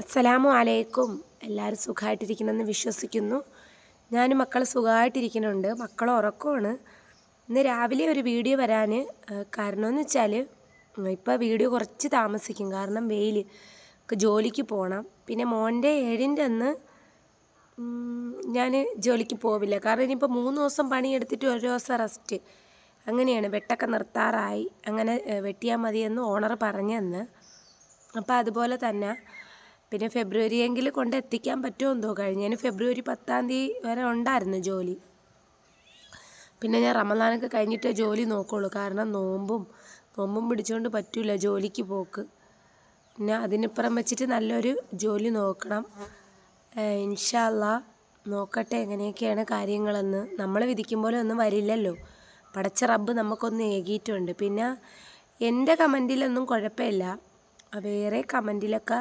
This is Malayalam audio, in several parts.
അസ്സലാമു അലൈക്കും. എല്ലാവരും സുഖമായിട്ടിരിക്കണമെന്ന് വിശ്വസിക്കുന്നു. ഞാനും മക്കൾ സുഖമായിട്ടിരിക്കുന്നുണ്ട് മക്കൾ ഉറക്കമാണ് ഇന്ന് രാവിലെ ഒരു വീഡിയോ വരാൻ കാരണമെന്ന് വെച്ചാൽ ഇപ്പോൾ വീഡിയോ കുറച്ച് താമസിക്കും. കാരണം വെയിൽ ജോലിക്ക് പോകണം. പിന്നെ മോന്റെ ഏഴിന്റെ അന്ന് ഞാൻ ജോലിക്ക് പോവില്ല. കാരണം ഇനിയിപ്പോൾ മൂന്ന് ദിവസം പണിയെടുത്തിട്ട് ഒരു ദിവസം റെസ്റ്റ്. അങ്ങനെയാണ്. വെട്ടൊക്കെ നിർത്താറായി. അങ്ങനെ വെട്ടിയാൽ മതിയെന്ന് ഓണർ പറഞ്ഞെന്ന്. അപ്പോൾ അതുപോലെ തന്നെ പിന്നെ ഫെബ്രുവരി എങ്കിൽ കൊണ്ട് എത്തിക്കാൻ പറ്റുമോ എന്തോ? കഴിഞ്ഞതിന് ഫെബ്രുവരി പത്താം തീയതി വരെ ഉണ്ടായിരുന്നു ജോലി. പിന്നെ ഞാൻ റമദാനൊക്കെ കഴിഞ്ഞിട്ടേ ജോലി നോക്കുള്ളൂ. കാരണം നോമ്പും നോമ്പും പിടിച്ചുകൊണ്ട് പറ്റില്ല ജോലിക്ക് പോക്ക്. പിന്നെ അതിനിപ്പുറം വെച്ചിട്ട് നല്ലൊരു ജോലി നോക്കണം. ഇൻഷല്ല നോക്കട്ടെ എങ്ങനെയൊക്കെയാണ് കാര്യങ്ങളെന്ന്. നമ്മൾ വിധിക്കും പോലെ ഒന്നും വരില്ലല്ലോ. പടച്ച റബ്ബ് നമുക്കൊന്ന് ഏകിയിട്ടുണ്ട്. പിന്നെ എന്റെ കമന്റിലൊന്നും കുഴപ്പമില്ല. വേറെ കമന്റിലൊക്കെ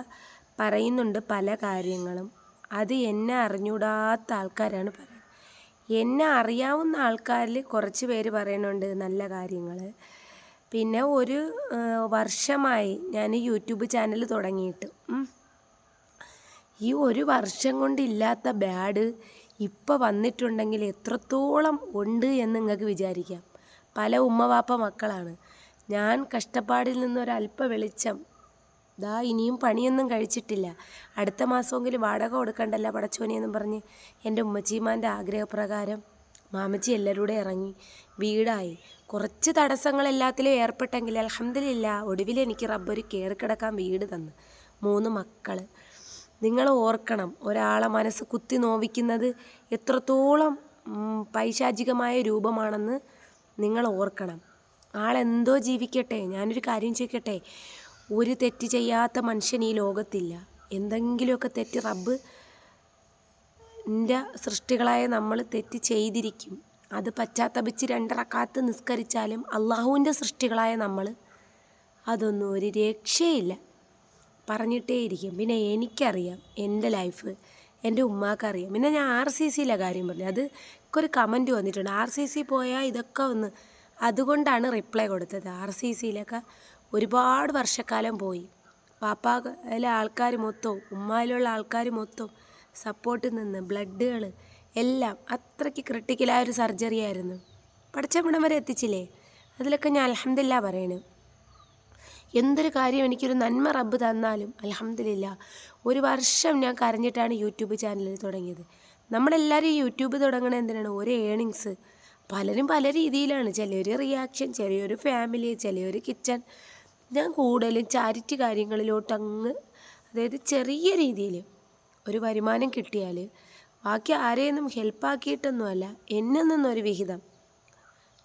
പറയുന്നുണ്ട് പല കാര്യങ്ങളും. അത് എന്നെ അറിഞ്ഞൂടാത്ത ആൾക്കാരാണ് പറയുന്നത്. എന്നെ അറിയാവുന്ന ആൾക്കാരിൽ കുറച്ച് പേര് പറയുന്നുണ്ട് നല്ല കാര്യങ്ങൾ പിന്നെ ഒരു വർഷമായി ഞാൻ യൂട്യൂബ് ചാനൽ തുടങ്ങിയിട്ട് ഈ ഒരു വർഷം കൊണ്ടില്ലാത്ത ബാഡ് ഇപ്പോൾ വന്നിട്ടുണ്ടെങ്കിൽ എത്രത്തോളം ഉണ്ട് എന്ന് നിങ്ങൾക്ക് വിചാരിക്കാം. പല ഉമ്മവാപ്പ മക്കളാണ്. ഞാൻ കഷ്ടപ്പാടിൽ നിന്നൊരല്പ വെളിച്ചം ദാ ഇനിയും പണിയൊന്നും കഴിച്ചിട്ടില്ല. അടുത്ത മാസമെങ്കിലും വാടക കൊടുക്കണ്ടല്ല പടച്ചോനിയെന്നും പറഞ്ഞ് എന്റെ ഉമ്മച്ചിമാന്റെ ആഗ്രഹപ്രകാരം മാമച്ചി എല്ലാവരുടെ ഇറങ്ങി. വീടായി. കുറച്ച് തടസ്സങ്ങൾ എല്ലാത്തിലും ഏർപ്പെട്ടെങ്കിൽ അലഹമില്ല ഒടുവിൽ എനിക്ക് റബ്ബൊരു കയറിക്കിടക്കാൻ വീട് തന്നു. മൂന്ന് മക്കൾ നിങ്ങൾ ഓർക്കണം ഒരാളെ മനസ്സ് കുത്തി നോവിക്കുന്നത് എത്രത്തോളം പൈശാചികമായ രൂപമാണെന്ന് നിങ്ങൾ ഓർക്കണം. ആളെന്തോ ജീവിക്കട്ടെ ഞാനൊരു കാര്യം ചോദിക്കട്ടെ? ഒരു തെറ്റ് ചെയ്യാത്ത മനുഷ്യൻ ഈ ലോകത്തില്ല. എന്തെങ്കിലുമൊക്കെ തെറ്റ് റബ്ബ് എന്റെ സൃഷ്ടികളായ നമ്മൾ തെറ്റ് ചെയ്തിരിക്കും. അത് പശ്ചാത്തപിച്ച് രണ്ടറക്കാത്ത് നിസ്കരിച്ചാലും അള്ളാഹുവിന്റെ സൃഷ്ടികളായ നമ്മൾ അതൊന്നും ഒരു രക്ഷയില്ല. പറഞ്ഞിട്ടേ ഇരിക്കും പിന്നെ എനിക്കറിയാം എന്റെ ലൈഫ് എന്റെ ഉമ്മാക്കറിയാം. പിന്നെ ഞാൻ ആർ സി സിയിലെ കാര്യം പറഞ്ഞു. അത് ഒരു കമന്റ് വന്നിട്ടുണ്ട്. ആർ സി സി പോയാൽ ഇതൊക്കെ ഒന്ന് അതുകൊണ്ടാണ് റിപ്ലൈ കൊടുത്തത്. ആർ സി സിയിലൊക്കെ ഒരുപാട് വർഷക്കാലം പോയി. പാപ്പായിലെ ആൾക്കാർ മൊത്തവും ഉമ്മായിലുള്ള ആൾക്കാർ മൊത്തവും സപ്പോർട്ടിൽ നിന്ന് ബ്ലഡുകൾ എല്ലാം അത്രയ്ക്ക് ക്രിട്ടിക്കലായ ഒരു സർജറി ആയിരുന്നു. പഠിച്ചവിടം വരെ എത്തിച്ചില്ലേ? അതിലൊക്കെ ഞാൻ അലഹമില്ല പറയണു. എന്തൊരു കാര്യം എനിക്കൊരു നന്മ റബ്ബ് തന്നാലും അലഹമില്ല ഒരു വർഷം ഞാൻ കരഞ്ഞിട്ടാണ് യൂട്യൂബ് ചാനൽ തുടങ്ങിയത്. നമ്മളെല്ലാവരും യൂട്യൂബ് തുടങ്ങണത് എന്തിനാണ്? ഒരു ഏണിങ്സ് പലരും പല രീതിയിലാണ്. ചിലർ റിയാക്ഷൻ ചെറിയൊരു ഫാമിലി ചിലയൊരു കിച്ചൺ ഞാൻ കൂടുതലും ചാരിറ്റി കാര്യങ്ങളിലോട്ട് അങ്ങ് അതായത് ചെറിയ രീതിയിൽ ഒരു വരുമാനം കിട്ടിയാൽ ബാക്കി ആരെയൊന്നും ഹെൽപ്പാക്കിയിട്ടൊന്നുമല്ല എന്നിൽ നിന്നൊരു വിഹിതം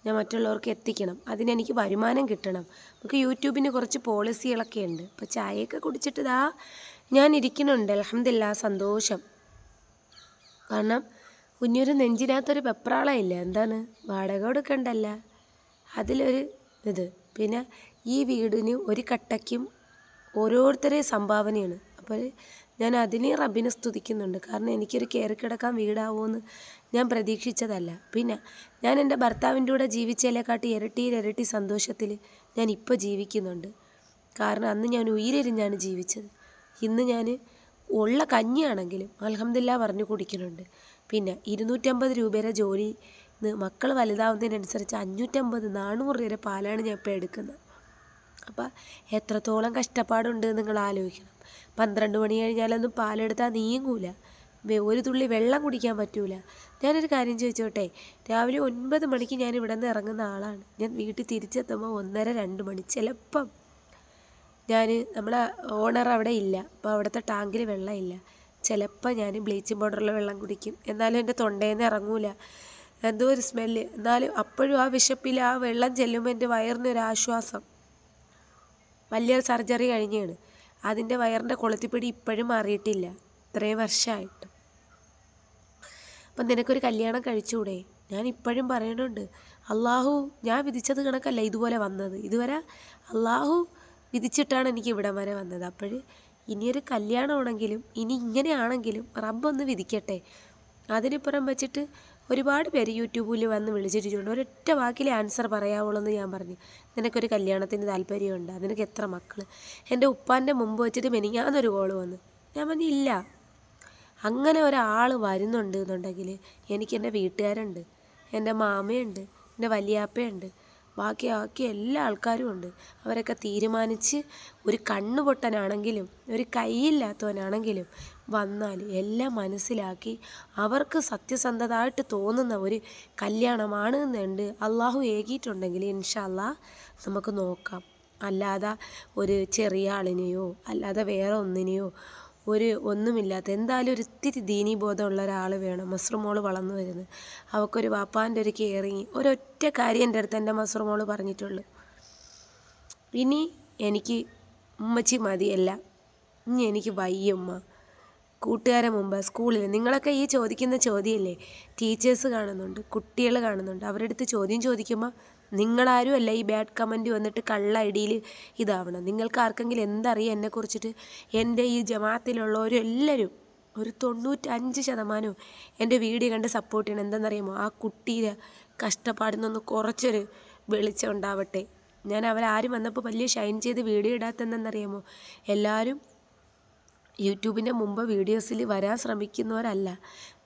ഞാൻ മറ്റുള്ളവർക്ക് എത്തിക്കണം. അതിനെനിക്ക് വരുമാനം കിട്ടണം. നമുക്ക് യൂട്യൂബിന് കുറച്ച് പോളിസികളൊക്കെ ഉണ്ട്. അപ്പോൾ ചായയൊക്കെ കുടിച്ചിട്ട് ഇതാ ഞാൻ ഇരിക്കുന്നുണ്ട്. അലഹമില്ല സന്തോഷം. കാരണം കുഞ്ഞൊരു നെഞ്ചിനകത്തൊരു പെപ്രാളയില്ല എന്താണ്? വാടക കൊടുക്കണ്ടല്ല. അതിലൊരു ഇത്. പിന്നെ ഈ വീടിന് ഒരു കട്ടയ്ക്കും ഓരോരുത്തരെ സംഭാവനയാണ്. അപ്പോൾ ഞാൻ അതിനെ റബ്ബിനെ സ്തുതിക്കുന്നുണ്ട്. കാരണം എനിക്കൊരു കയറി കിടക്കാൻ വീടാവുമെന്ന് ഞാൻ പ്രതീക്ഷിച്ചതല്ല. പിന്നെ ഞാൻ എന്റെ ഭർത്താവിന്റെ കൂടെ ജീവിച്ചതിനെക്കാട്ടി ഇരട്ടിയിലിരട്ടി സന്തോഷത്തിൽ ഞാൻ ഇപ്പോൾ ജീവിക്കുന്നുണ്ട്. കാരണം അന്ന് ഞാൻ ഉയരെരിഞ്ഞാണ് ജീവിച്ചത്. ഇന്ന് ഞാൻ ഉള്ള കഞ്ഞിയാണെങ്കിലും അലഹമില്ല പറഞ്ഞു കുടിക്കുന്നുണ്ട്. പിന്നെ ഇരുന്നൂറ്റമ്പത് രൂപയുടെ ജോലി മക്കൾ വലുതാവുന്നതിനനുസരിച്ച് അഞ്ഞൂറ്റമ്പത് നാനൂറ് രൂപ പാലാണ് ഞാൻ ഇപ്പോൾ എടുക്കുന്നത്. അപ്പം എത്രത്തോളം കഷ്ടപ്പാടുണ്ട് നിങ്ങൾ ആലോചിക്കണം. പന്ത്രണ്ട് മണി കഴിഞ്ഞാലൊന്നും പാലെടുത്താൽ നീങ്ങൂല ഒരു തുള്ളി വെള്ളം കുടിക്കാൻ പറ്റൂല. ഞാനൊരു കാര്യം ചോദിച്ചോട്ടെ? രാവിലെ ഒൻപത് മണിക്ക് ഞാൻ ഇവിടെ നിന്ന് ഇറങ്ങുന്ന ആളാണ്. ഞാൻ വീട്ടിൽ തിരിച്ചെത്തുമ്പോൾ ഒന്നര രണ്ട് മണി ചിലപ്പം. ഞാൻ നമ്മളെ ഓണർ അവിടെ ഇല്ല. അപ്പോൾ അവിടുത്തെ ടാങ്കിൽ വെള്ളമില്ല ചിലപ്പോൾ ഞാൻ ബ്ലീച്ചിങ് പൗഡറിൽ വെള്ളം കുടിക്കും. എന്നാലും എന്റെ തൊണ്ടയിൽ നിന്ന് ഇറങ്ങൂല. എന്തോ ഒരു സ്മെല്ല്. എന്നാലും അപ്പോഴും ആ വിശപ്പിൽ ആ വെള്ളം ചെല്ലുമ്പോൾ എന്റെ വയറിനൊരു ആശ്വാസം വലിയൊരു സർജറി കഴിഞ്ഞാണ്. അതിന്റെ വയറിന്റെ കൊളുത്തിപ്പിടി ഇപ്പോഴും മാറിയിട്ടില്ല. ഇത്രയും വർഷമായിട്ട്. അപ്പം നിനക്കൊരു കല്യാണം കഴിച്ചുകൂടെ? ഞാൻ ഇപ്പോഴും പറയുന്നുണ്ട് അള്ളാഹു ഞാൻ വിധിച്ചത് കണക്കല്ല ഇതുപോലെ വന്നത്. ഇതുവരെ അള്ളാഹു വിധിച്ചിട്ടാണ് എനിക്ക് ഇവിടം വരെ വന്നത്. അപ്പോൾ ഇനിയൊരു കല്യാണമാണെങ്കിലും ഇനി ഇങ്ങനെയാണെങ്കിലും റബ്ബൊന്ന് വിധിക്കട്ടെ. അതിനിപ്പുറം വെച്ചിട്ട് ഒരുപാട് പേര് യൂട്യൂബിൽ വന്ന് വിളിച്ചിട്ടുണ്ട്. ഒരൊറ്റ വാക്കിലെ ആൻസർ പറയാവുള്ളൂ എന്ന് ഞാൻ പറഞ്ഞു. നിനക്കൊരു കല്യാണത്തിന് താല്പര്യമുണ്ട്? നിനക്ക് എത്ര മക്കൾ എന്റെ ഉപ്പാന്റെ മുമ്പ് വെച്ചിട്ട് മെനിങ്ങാന്നൊരു കോൾ വന്നു. ഞാൻ പറഞ്ഞു ഇല്ല. അങ്ങനെ ഒരാൾ വരുന്നുണ്ട് എന്നുണ്ടെങ്കിൽ എനിക്ക് എന്റെ വീട്ടുകാരുണ്ട്. എന്റെ മാമയുണ്ട്. എന്റെ വലിയാപ്പയുണ്ട്. ബാക്കി ബാക്കി എല്ലാ ആൾക്കാരും ഉണ്ട്. അവരൊക്കെ തീരുമാനിച്ച് ഒരു കണ്ണ് പൊട്ടനാണെങ്കിലും ഒരു കൈയില്ലാത്തവനാണെങ്കിലും വന്നാൽ എല്ലാം മനസ്സിലാക്കി അവർക്ക് സത്യസന്ധതായിട്ട് തോന്നുന്ന ഒരു കല്യാണമാണ് എന്നുണ്ട് അള്ളാഹു ഏകിയിട്ടുണ്ടെങ്കിൽ ഇൻഷല്ല നമുക്ക് നോക്കാം. അല്ലാതെ ഒരു ചെറിയ ആളിനെയോ അല്ലാതെ വേറെ ഒന്നിനെയോ ഒരു ഒന്നുമില്ലാത്ത എന്തായാലും ഒരു ഇത്തിരി ദീനീബോധമുള്ള ഒരാൾ വേണം മസ്റുമോൾ വളർന്നു വരുന്നത്. അവൾക്കൊരു വാപ്പാന്റെ ഒരു കെയറിങ് ഒരൊറ്റ കാര്യം എന്റെ അടുത്ത് എന്റെ മസ്റുമോൾ പറഞ്ഞിട്ടുള്ളൂ. ഇനി എനിക്ക് ഉമ്മച്ചി മതിയല്ല. ഇനി എനിക്ക് വയ്യമ്മ കൂട്ടുകാരെ മുമ്പ് സ്കൂളിൽ നിങ്ങളൊക്കെ ഈ ചോദിക്കുന്ന ചോദ്യമല്ലേ? ടീച്ചേഴ്സ് കാണുന്നുണ്ട് കുട്ടികൾ കാണുന്നുണ്ട്. അവരുടെ അടുത്ത് ചോദ്യം ചോദിക്കുമ്പോൾ നിങ്ങളാരും അല്ല ഈ ബാഡ് കമന്റ് വന്നിട്ട് കള്ള ഐഡിയിൽ ഇതാവണം. നിങ്ങൾക്ക് ആർക്കെങ്കിലും എന്തറിയാം എന്നെക്കുറിച്ചിട്ട് എന്റെ ഈ ജമാത്തിലുള്ളവരും എല്ലാവരും ഒരു തൊണ്ണൂറ്റഞ്ച് ശതമാനവും എന്റെ വീഡിയോ കണ്ട് സപ്പോർട്ട് ചെയ്യണം. എന്താണെന്നറിയുമോ ആ കുട്ടിയുടെ കഷ്ടപ്പാടിൽ നിന്നൊന്ന് കുറച്ചൊരു വെളിച്ചം ഉണ്ടാവട്ടെ. ഞാൻ അവരാരും വന്നപ്പോൾ വലിയ ഷൈൻ ചെയ്ത് വീഡിയോ ഇടാത്തെന്തെന്നറിയാമോ എല്ലാവരും യൂട്യൂബിന്റെ മുമ്പ് വീഡിയോസിൽ വരാൻ ശ്രമിക്കുന്നവരല്ല.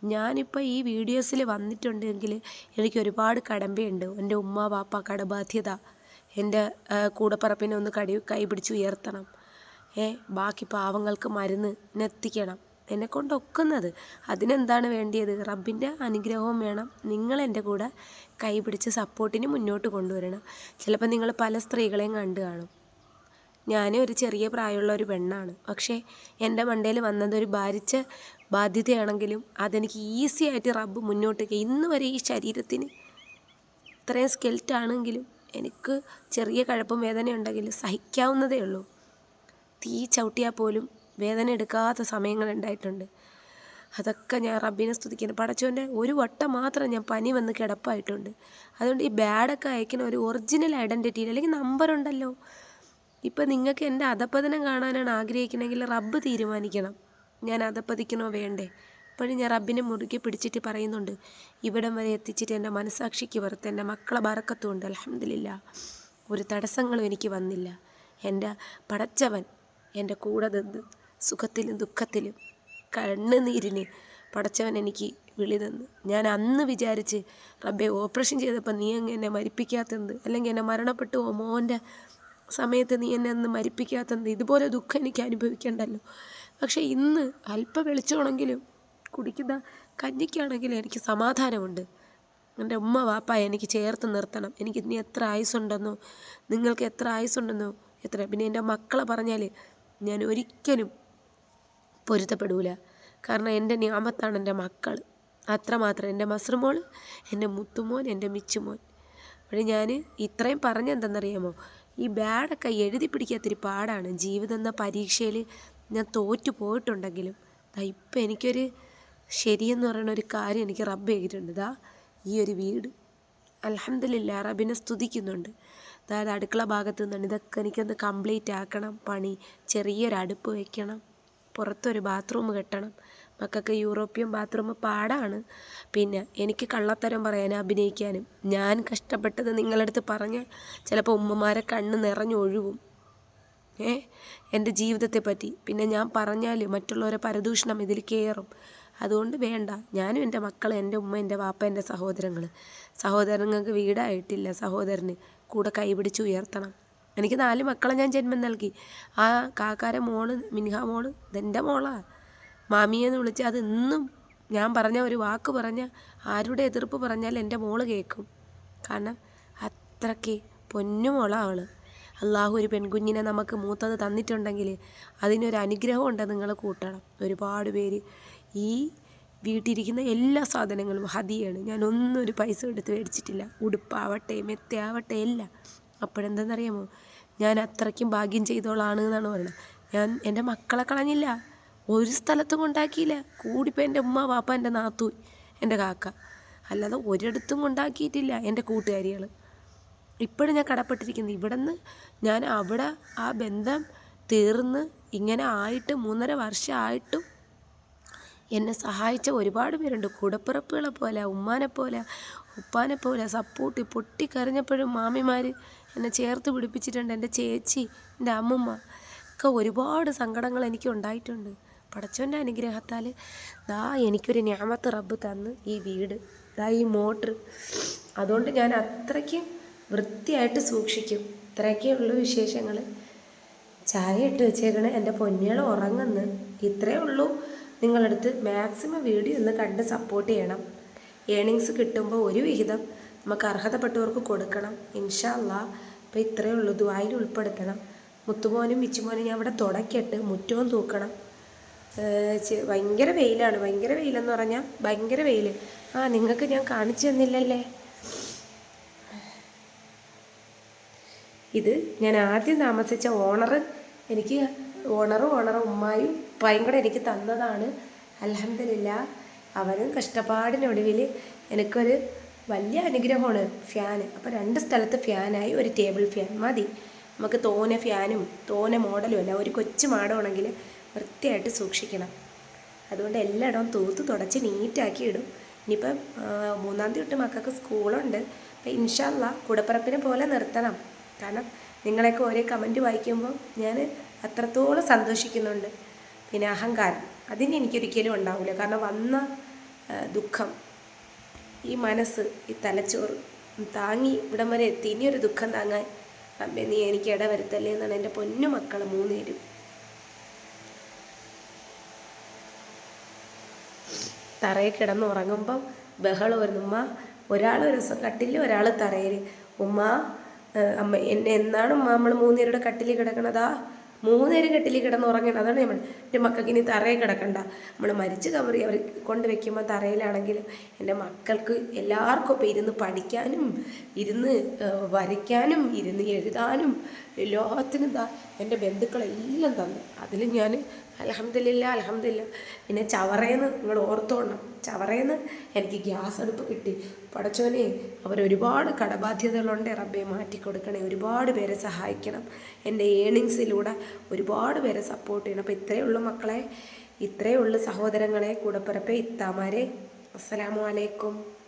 ഞാനിപ്പോൾ ഈ വീഡിയോസിൽ വന്നിട്ടുണ്ടെങ്കിൽ എനിക്ക് ഒരുപാട് കടമ്പയുണ്ട്. എന്റെ ഉമ്മ പാപ്പ കടബാധ്യത എന്റെ കൂടപ്പറപ്പിനെ ഒന്ന് കടി കൈ പിടിച്ച് ഉയർത്തണം. ഏ ബാക്കി പാവങ്ങൾക്ക് മരുന്ന് എത്തിക്കണം എന്നെ കൊണ്ടൊക്കുന്നത് അതിനെന്താണ് വേണ്ടിയത്? റബ്ബിന്റെ അനുഗ്രഹവും വേണം. നിങ്ങൾ എന്റെ കൂടെ കൈ പിടിച്ച് സപ്പോർട്ടിന് മുന്നോട്ട് കൊണ്ടുവരണം. ചിലപ്പോൾ നിങ്ങൾ പല സ്ത്രീകളെയും കണ്ടു കാണും. ഞാൻ ഒരു ചെറിയ പ്രായമുള്ള ഒരു പെണ്ണാണ്. പക്ഷേ എന്റെ മണ്ടയിൽ വന്നത് ഒരു ഭാരിച്ച ബാധ്യതയാണെങ്കിലും അതെനിക്ക് ഈസി ആയിട്ട് റബ്ബ് മുന്നോട്ട് ഇന്ന് വരെ ഈ ശരീരത്തിന് ഇത്രയും സ്കെൽറ്റാണെങ്കിലും എനിക്ക് ചെറിയ കഴപ്പും വേദന ഉണ്ടെങ്കിലും സഹിക്കാവുന്നതേ ഉള്ളൂ. തീ ചവിട്ടിയാൽ പോലും വേദന എടുക്കാത്ത സമയങ്ങൾ ഉണ്ടായിട്ടുണ്ട്. അതൊക്കെ ഞാൻ റബ്ബിനെ സ്തുതിക്കുന്നു. പടച്ചോന്റെ ഒരു വട്ടം മാത്രം ഞാൻ പനി വന്ന് കിടപ്പായിട്ടുണ്ട്. അതുകൊണ്ട് ഈ ബാഡൊക്കെ അയക്കുന്ന ഒരു ഒറിജിനൽ ഐഡന്റിറ്റിയിൽ അല്ലെങ്കിൽ നമ്പറുണ്ടല്ലോ ഇപ്പം നിങ്ങൾക്ക് എന്റെ അധപ്പതനം കാണാനാണ് ആഗ്രഹിക്കണമെങ്കിൽ റബ്ബ് തീരുമാനിക്കണം. ഞാൻ അധപ്പതിക്കണോ വേണ്ടേ? ഇപ്പോഴും ഞാൻ റബ്ബിനെ മുറുകെ പിടിച്ചിട്ട് പറയുന്നുണ്ട്. ഇവിടം വരെ എത്തിച്ചിട്ട് എന്റെ മനസാക്ഷിക്ക് പുറത്ത് എന്റെ മക്കളെ ബറക്കത്തുമുണ്ട് അലഹമില്ല ഒരു തടസ്സങ്ങളും എനിക്ക് വന്നില്ല. എന്റെ പടച്ചവൻ എന്റെ കൂടെ നിന്ന് സുഖത്തിലും ദുഃഖത്തിലും കണ്ണുനീരിന് പടച്ചവൻ എനിക്ക് വിളി തന്നു. ഞാൻ അന്ന് വിചാരിച്ച് റബ്ബെ ഓപ്പറേഷൻ ചെയ്തപ്പോൾ നീ അങ്ങ് എന്നെ മരിപ്പിക്കാത്തത്? അല്ലെങ്കിൽ എന്നെ മരണപ്പെട്ടു? മോന്റെ സമയത്ത് നീ എന്നെ അന്ന് മരിപ്പിക്കാത്തത് ഇതുപോലെ ദുഃഖം എനിക്ക് അനുഭവിക്കണ്ടല്ലോ. പക്ഷേ ഇന്ന് അല്പം വെളിച്ചമാണെങ്കിലും കുടിക്കുന്ന കഞ്ഞിക്കാണെങ്കിലും എനിക്ക് സമാധാനമുണ്ട്. എന്റെ ഉമ്മ വാപ്പ എനിക്ക് ചേർത്ത് നിർത്തണം. എനിക്ക് ഇനി എത്ര ആയുസ്സുണ്ടെന്നോ നിങ്ങൾക്ക് എത്ര ആയുസ്സുണ്ടെന്നോ എത്ര. പിന്നെ എന്റെ മക്കളെ പറഞ്ഞാൽ ഞാൻ ഒരിക്കലും പൊരുത്തപ്പെടൂല. കാരണം എന്റെ ഞാമത്താണ് എന്റെ മക്കൾ അത്രമാത്രം. എന്റെ മസ്റുമോൾ എന്റെ മുത്തുമോൻ എന്റെ മിച്ചുമോൻ. അപ്പോൾ ഞാൻ ഇത്രയും പറഞ്ഞെന്തെന്നറിയാമോ? ഈ ബാഡൊക്കെ എഴുതി പിടിക്കാത്തൊരു പാടാണ്. ജീവിതം എന്ന പരീക്ഷയിൽ ഞാൻ തോറ്റു പോയിട്ടുണ്ടെങ്കിലും ഇപ്പം എനിക്കൊരു ശരിയെന്ന് പറയുന്ന ഒരു കാര്യം എനിക്ക് റബ്ബ് ചെയ്തിട്ടുണ്ട്. ദാ ഈ ഒരു വീട്. അലഹമില്ല റബിനെ സ്തുതിക്കുന്നുണ്ട്. അതായത് അടുക്കള ഭാഗത്ത് നിന്നാണ്. ഇതൊക്കെ എനിക്കൊന്ന് കംപ്ലീറ്റ് ആക്കണം പണി ചെറിയൊരു അടുപ്പ് വയ്ക്കണം പുറത്തൊരു ബാത്റൂം കെട്ടണം. മക്കൾക്ക് യൂറോപ്യൻ ബാത്റൂം പാടാണ്. പിന്നെ എനിക്ക് കള്ളത്തരം പറയാനും അഭിനയിക്കാനും ഞാൻ കഷ്ടപ്പെട്ടത് നിങ്ങളടുത്ത് പറഞ്ഞാൽ ചിലപ്പോൾ ഉമ്മമാരെ കണ്ണ് നിറഞ്ഞൊഴുകും ഏ? എന്റെ ജീവിതത്തെ പറ്റി. പിന്നെ ഞാൻ പറഞ്ഞാൽ മറ്റുള്ളവരെ പരദൂഷണം ഇതിൽ കയറും. അതുകൊണ്ട് വേണ്ട. ഞാനും എന്റെ മക്കൾ എന്റെ ഉമ്മ എന്റെ വാപ്പ എന്റെ സഹോദരങ്ങൾ. സഹോദരങ്ങൾക്ക് വീടായിട്ടില്ല. സഹോദരന് കൂടെ കൈപിടിച്ച് ഉയർത്തണം. എനിക്ക് നാല് മക്കളെ ഞാൻ ജന്മം നൽകി. ആ കാക്കാരെ മോൾ മിൻഹ മോൾ ഇതെന്റെ മോളാണ് മാമിയെന്ന് വിളിച്ച് അത് ഇന്നും ഞാൻ പറഞ്ഞ ഒരു വാക്ക് പറഞ്ഞ ആരുടെ എതിർപ്പ് പറഞ്ഞാൽ എന്റെ മോൾ കേൾക്കും. കാരണം അത്രയ്ക്ക് പൊന്നുമോളാണ് അവൾ അള്ളാഹു ഒരു പെൺകുഞ്ഞിനെ നമുക്ക് മൂത്തത് തന്നിട്ടുണ്ടെങ്കിൽ അതിനൊരു അനുഗ്രഹം ഉണ്ട് നിങ്ങൾ കൂട്ടണം. ഒരുപാട് പേര് ഈ വീട്ടിലിരിക്കുന്ന എല്ലാ സാധനങ്ങളും ഹതിയാണ് ഞാൻ ഒന്നും ഒരു പൈസ എടുത്ത് മേടിച്ചിട്ടില്ല. ഉടുപ്പാവട്ടെ മെത്തയാവട്ടെ എല്ലാം. അപ്പോഴെന്തെന്നറിയാമോ? ഞാൻ അത്രയ്ക്കും ഭാഗ്യം ചെയ്തോളാണ് എന്നാണ് പറയുന്നത്. ഞാൻ എന്റെ മക്കളെ കളഞ്ഞില്ല. ഒരു സ്ഥലത്തും കൊണ്ടാക്കിയില്ല കൂടിപ്പോൾ എന്റെ ഉമ്മ പാപ്പ എന്റെ നാത്തു എന്റെ കാക്ക. അല്ലാതെ ഒരിടത്തും കൊണ്ടാക്കിയിട്ടില്ല എന്റെ കൂട്ടുകാരികൾ ഇപ്പോഴും ഞാൻ കടപ്പെട്ടിരിക്കുന്നത് ഇവിടെ നിന്ന് ഞാൻ അവിടെ ആ ബന്ധം തീർന്ന് ഇങ്ങനെ ആയിട്ട് മൂന്നര വർഷമായിട്ടും എന്നെ സഹായിച്ച ഒരുപാട് പേരുണ്ട്. കൂടപ്പിറപ്പുകളെ പോലെ ഉമ്മാനെ പോലെ ഉപ്പാനെ പോലെ സപ്പോർട്ട് പൊട്ടിക്കരഞ്ഞപ്പോഴും മാമിമാർ എന്നെ ചേർത്ത് പിടിപ്പിച്ചിട്ടുണ്ട്. എന്റെ ചേച്ചി എന്റെ അമ്മമ്മ ഒക്കെ ഒരുപാട് സങ്കടങ്ങൾ എനിക്ക് ഉണ്ടായിട്ടുണ്ട്. പടച്ചോന്റെ അനുഗ്രഹത്താൽ ദാ എനിക്കൊരു ഞാമത്ത് റബ്ബ് തന്ന് ഈ വീട് ദാ ഈ മോട്ടർ അതുകൊണ്ട് ഞാൻ അത്രയ്ക്ക് വൃത്തിയായിട്ട് സൂക്ഷിക്കും. ഇത്രയൊക്കെ ഉള്ളൂ വിശേഷങ്ങൾ ചായ ഇട്ട് വെച്ചേക്കണേ. എന്റെ പൊന്നുകൾ ഉറങ്ങുന്നു. ഇത്രയേ ഉള്ളൂ. നിങ്ങളടുത്ത് മാക്സിമം വീഡിയോ ഒന്ന് കണ്ട് സപ്പോർട്ട് ചെയ്യണം. ഏണിങ്സ് കിട്ടുമ്പോൾ ഒരു വിഹിതം നമുക്ക് അർഹതപ്പെട്ടവർക്ക് കൊടുക്കണം. ഇൻഷാ അല്ലാ അപ്പോൾ ഇത്രയേ ഉള്ളൂ. ദുബായിൽ ഉൾപ്പെടുത്തണം. മുത്തുമോനും മിച്ചുമോനും ഞാൻ അവിടെ തുടക്കിയിട്ട് മുറ്റവും തൂക്കണം. ഭയങ്കര വെയിലാണ്. ഭയങ്കര വെയിലെന്ന് പറഞ്ഞാൽ ഭയങ്കര വെയിൽ ആ നിങ്ങൾക്ക് ഞാൻ കാണിച്ചു തന്നില്ലല്ലേ? ഇത് ഞാൻ ആദ്യം താമസിച്ച ഓണർ എനിക്ക് ഓണറും ഓണർ ഉമ്മായും ഉപ്പായും കൂടെ എനിക്ക് തന്നതാണ്. അലഹമില്ല അവരും കഷ്ടപ്പാടിനൊടുവിൽ എനിക്കൊരു വലിയ അനുഗ്രഹമാണ് ഫാൻ അപ്പോൾ രണ്ട് സ്ഥലത്ത് ഫാനായി ഒരു ടേബിൾ ഫാൻ. മതി. നമുക്ക് തോനെ ഫാനും തോനെ മോഡലും അല്ല. ഒരു കൊച്ചു മാടമാണെങ്കിൽ വൃത്തിയായിട്ട് സൂക്ഷിക്കണം. അതുകൊണ്ട് എല്ലായിടവും തൂത്ത് തുടച്ച് നീറ്റാക്കി ഇടും. ഇനിയിപ്പം മൂന്നാം തീയതി തൊട്ട് മക്കൾക്ക് സ്കൂളുണ്ട്. അപ്പം ഇൻഷല്ല കുടപ്പിറപ്പിനെ പോലെ നിർത്തണം. കാരണം നിങ്ങളെയൊക്കെ ഒരേ കമന്റ് വായിക്കുമ്പോൾ ഞാൻ അത്രത്തോളം സന്തോഷിക്കുന്നുണ്ട്. പിന്നെ അഹങ്കാരം. അതിന് എനിക്കൊരിക്കലും ഉണ്ടാവില്ല. കാരണം വന്ന ദുഃഖം ഈ മനസ്സ് ഈ തലച്ചോറ് താങ്ങി ഇവിടം വരെ എത്തി. ഇനിയൊരു ദുഃഖം താങ്ങാൻ അമ്മേ നീ എനിക്ക് ഇട വരുത്തല്ലേ എന്നാണ് എന്റെ പൊന്നു മക്കൾ മൂന്നുപേരും തറയിൽ കിടന്ന് ഉറങ്ങുമ്പം ബഹളം വരുന്നു. ഉമ്മ ഒരാൾ ഒരു ദിവസം കട്ടിൽ ഒരാൾ തറയിൽ. ഉമ്മ അമ്മ എന്നെ എന്നാണ് ഉമ്മ നമ്മൾ മൂന്നുപേരുടെ കട്ടിലിൽ കിടക്കണതാ? മൂന്നുപേര് കട്ടിലിൽ കിടന്ന് ഉറങ്ങണം അതാണ് നമ്മൾ. എന്റെ മക്കൾക്ക് ഇനി തറയിൽ കിടക്കണ്ട. നമ്മൾ മരിച്ച് കവറി അവർ കൊണ്ട് വെക്കുമ്പോൾ തറയിലാണെങ്കിലും എന്റെ മക്കൾക്ക് എല്ലാവർക്കും ഇപ്പോൾ ഇരുന്ന് പഠിക്കാനും ഇരുന്ന് വരയ്ക്കാനും ഇരുന്ന് എഴുതാനും എല്ലാത്തിനും എന്റെ ബന്ധുക്കളെല്ലാം തന്നു. അതിൽ ഞാൻ അലഹമില്ല അലഹമില്ല പിന്നെ ചവറേന്ന് നിങ്ങൾ ഓർത്തോണം. ചവറേന്ന് എനിക്ക് ഗ്യാസ് അടുപ്പ് കിട്ടി. പടച്ചോനെ അവരൊരുപാട് കടബാധ്യതകളുണ്ട് റബ്ബെ മാറ്റിക്കൊടുക്കണേ. ഒരുപാട് പേരെ സഹായിക്കണം. എന്റെ ഏണിങ്സിലൂടെ ഒരുപാട് പേരെ സപ്പോർട്ട് ചെയ്യണം. അപ്പോൾ ഇത്രയേ ഉള്ളൂ മക്കളെ. ഇത്രയേ ഉള്ളൂ സഹോദരങ്ങളെ കൂടപ്പിറപ്പെ ഇത്താമാരെ. അസ്സലാമു അലൈക്കും.